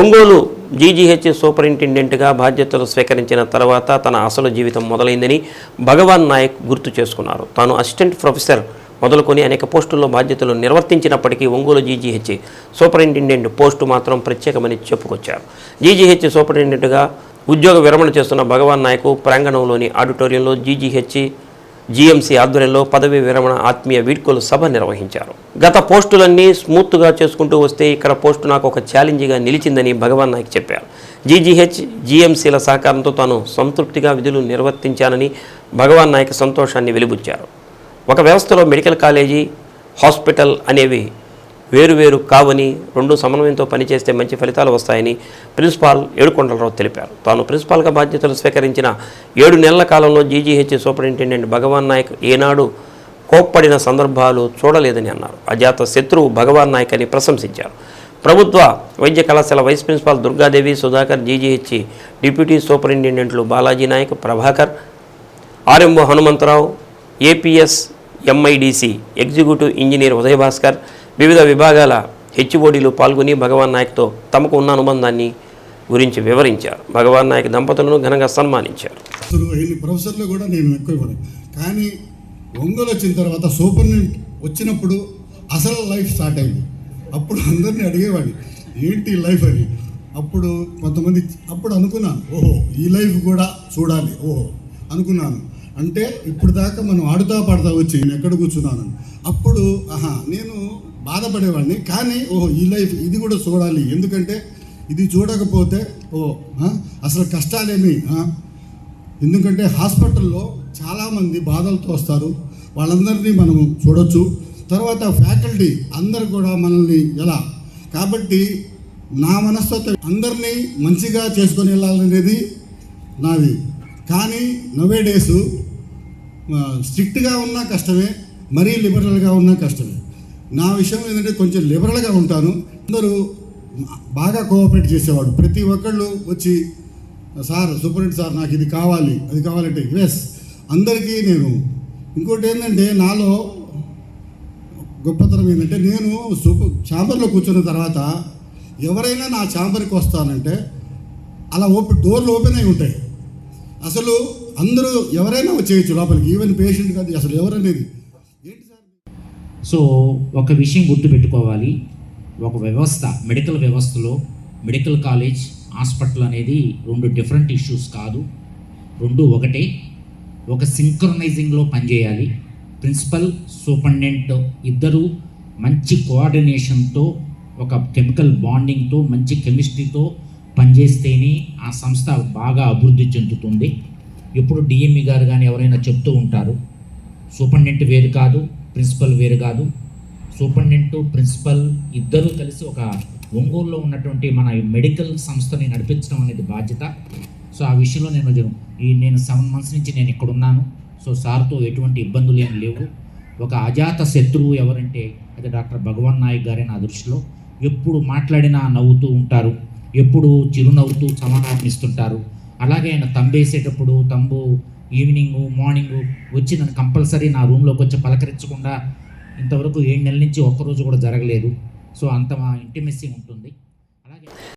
Ongole GGH సూపరింటెండెంట్గా బాధ్యతలు స్వీకరించిన తర్వాత తన అసలు జీవితం మొదలైందని భగవాన్ నాయక్ గుర్తు చేసుకున్నారు. తాను అసిస్టెంట్ ప్రొఫెసర్ మొదలుకొని అనేక పోస్టుల్లో బాధ్యతలు నిర్వర్తించినప్పటికీ ఒంగోలు జీజీహెచ్ సూపరింటెండెంట్ పోస్టు మాత్రం ప్రత్యేకమని చెప్పుకొచ్చారు. జీజీహెచ్ సూపరింటెండెంట్గా ఉద్యోగ విరమణ చేస్తున్న భగవాన్ నాయకు ప్రాంగణంలోని ఆడిటోరియంలో జీజీహెచ్ జీఎంసీ ఆధ్వర్యంలో పదవి విరమణ ఆత్మీయ వీడ్కోలు సభ నిర్వహించారు. గత పోస్టులన్నీ స్మూత్గా చేసుకుంటూ వస్తే ఇక్కడ పోస్టు నాకు ఒక ఛాలెంజ్గా నిలిచిందని భగవాన్ నాయక్ చెప్పారు. జీజీహెచ్ జీఎంసీల సహకారంతో తాను సంతృప్తిగా విధులు నిర్వర్తించానని భగవాన్ నాయక్ సంతోషాన్ని వెలిబుచ్చారు. ఒక వ్యవస్థలో మెడికల్ కాలేజీ హాస్పిటల్ అనేవి వేరువేరు కావని రెండు సమన్వయంతో పనిచేస్తే మంచి ఫలితాలు వస్తాయని ప్రిన్సిపాల్ ఏడుకొండలరావు తెలిపారు. తాను ప్రిన్సిపాల్గా బాధ్యతలు స్వీకరించిన ఏడు నెలల కాలంలో జీజీహెచ్ సూపరింటెండెంట్ భగవాన్ నాయక్ ఏనాడు కోప్పడిన సందర్భాలు చూడలేదని అన్నారు. అజాత శత్రువు భగవాన్ నాయక్ అని ప్రశంసించారు. ప్రభుత్వ వైద్య కళాశాల vice principal Durgadevi Sudhakar GGH deputy సూపరింటెండెంట్లు Balaji Nayak Prabhakar RMO Hanumantharao APS MIDC executive engineer Udayabhaskar వివిధ విభాగాల హెచ్ఓడీలు పాల్గొని భగవాన్ నాయక్తో తమకు ఉన్న అనుబంధాన్ని గురించి వివరించారు. భగవాన్ నాయక్ దంపతులను ఘనంగా సన్మానించారు. అసలు ప్రొఫెసర్లు కూడా నేను ఎక్కువ కానీ ఒంగోలు వచ్చిన తర్వాత సూపరింటెండెంట్ వచ్చినప్పుడు అసలు లైఫ్ స్టార్ట్ అయింది. అప్పుడు అందరినీ అడిగేవాడిని ఏంటి లైఫ్ అని అప్పుడు కొంతమంది అప్పుడు అనుకున్నాను ఓహో ఈ లైఫ్ కూడా చూడాలి ఓహో అనుకున్నాను. అంటే ఇప్పుడు దాకా మనం ఆడుతా పాడుతా వచ్చి నేను ఎక్కడ కూర్చున్నాను? అప్పుడు ఆహా నేను బాధపడేవాడిని. కానీ ఓహో ఈ లైఫ్ ఇది కూడా చూడాలి. ఎందుకంటే ఇది చూడకపోతే ఓ అసలు కష్టాలేమి ఎందుకంటే హాస్పిటల్లో చాలామంది బాధలతో వస్తారు. వాళ్ళందరినీ మనం చూడొచ్చు. తర్వాత ఫ్యాకల్టీ అందరు కూడా మనల్ని ఎలా? కాబట్టి నా మనస్తత్వం అందరినీ మంచిగా చేసుకొని వెళ్ళాలనేది నాది. కానీ నవే డేస్ స్ట్రిక్ట్గా ఉన్నా కష్టమే మరీ లిబరల్గా ఉన్నా కష్టమే. నా విషయం ఏంటంటే కొంచెం లిబరల్గా ఉంటాను. అందరూ బాగా కోఆపరేట్ చేసేవాడు. ప్రతి ఒక్కళ్ళు వచ్చి సార్ సూపరింట్ సార్ నాకు ఇది కావాలి. అది కావాలంటే ఎస్ అందరికీ నేను. ఇంకోటి ఏంటంటే నాలో గొప్పతనం ఏంటంటే నేను సూపర్ ఛాంబర్లో కూర్చున్న తర్వాత ఎవరైనా నా ఛాంబర్కి వస్తానంటే అలా ఓపెన్ డోర్లు ఓపెన్ అయి ఉంటాయి. అసలు అందరూ ఎవరైనా వచ్చేయచ్చు లోపలికి. ఈవెన్ పేషెంట్ కాదు అసలు ఎవరనేది. సో ఒక విషయం గుర్తుపెట్టుకోవాలి. ఒక వ్యవస్థ మెడికల్ వ్యవస్థలో మెడికల్ కాలేజ్ హాస్పిటల్ అనేది రెండు డిఫరెంట్ ఇష్యూస్ కాదు. రెండు ఒకటే. ఒక సింక్రనైజింగ్లో పనిచేయాలి. ప్రిన్సిపల్ సూపరింటెండెంట్ ఇద్దరు మంచి కోఆర్డినేషన్తో ఒక కెమికల్ బాండింగ్తో మంచి కెమిస్ట్రీతో పనిచేస్తేనే ఆ సంస్థ బాగా అభివృద్ధి చెందుతుంది. ఇప్పుడు డిఎంఈ గారు కానీ ఎవరైనా చెప్తూ ఉంటారు. సూపరింటెండెంట్ వేరు కాదు. ప్రిన్సిపల్ వేరు కాదు. సూపరింటెండెంట్ ప్రిన్సిపల్ ఇద్దరూ కలిసి ఒక ఒంగోలులో ఉన్నటువంటి మన మెడికల్ సంస్థని నడిపించడం అనేది బాధ్యత. సో ఆ విషయంలో నేను ఈ నేను సెవెన్ మంత్స్ నుంచి నేను ఇక్కడ ఉన్నాను సో సార్తో ఎటువంటి ఇబ్బందులు ఏం లేవు. ఒక అజాత శత్రువు ఎవరంటే అది డాక్టర్ భగవాన్ నాయక్ గారే నా దృష్టిలో. ఎప్పుడు మాట్లాడినా నవ్వుతూ ఉంటారు. ఎప్పుడు చిరునవ్వుతూ సమాధానం ఇస్తుంటారు అలాగే ఆయన తంబేసేటప్పుడు తంబు ఈవినింగ్ మార్నింగ్ వచ్చి నన్ను కంపల్సరీ నా రూమ్లోకి వచ్చి పలకరించకుండా ఇంతవరకు ఏడు నెలల నుంచి ఒక్కరోజు కూడా జరగలేదు. సో అంత మా ఇంటిమెస్సీ ఉంటుంది.